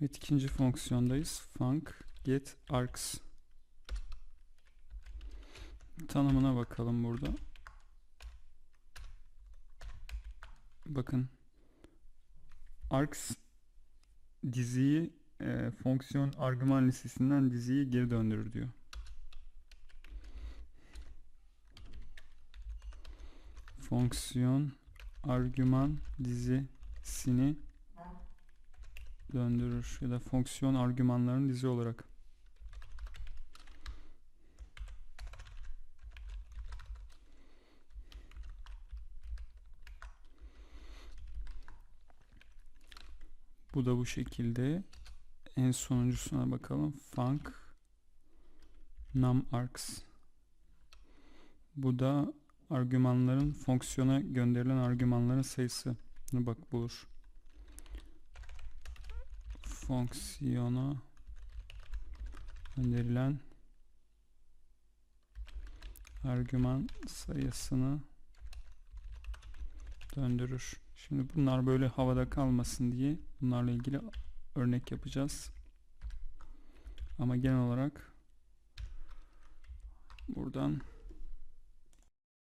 Evet ikinci fonksiyondayız. Func get args. Tanımına bakalım burada. Bakın args diziyi e, fonksiyon argüman listesinden diziyi geri döndürür diyor. Fonksiyon argüman dizisini döndürür ya da fonksiyon argümanların dizi olarak. Bu da bu şekilde. En sonuncusuna bakalım. Func num args. Bu da argümanların fonksiyona gönderilen argümanların sayısı. Bak bulur. Fonksiyona gönderilen argüman sayısını döndürür. Şimdi bunlar böyle havada kalmasın diye bunlarla ilgili örnek yapacağız. Ama genel olarak buradan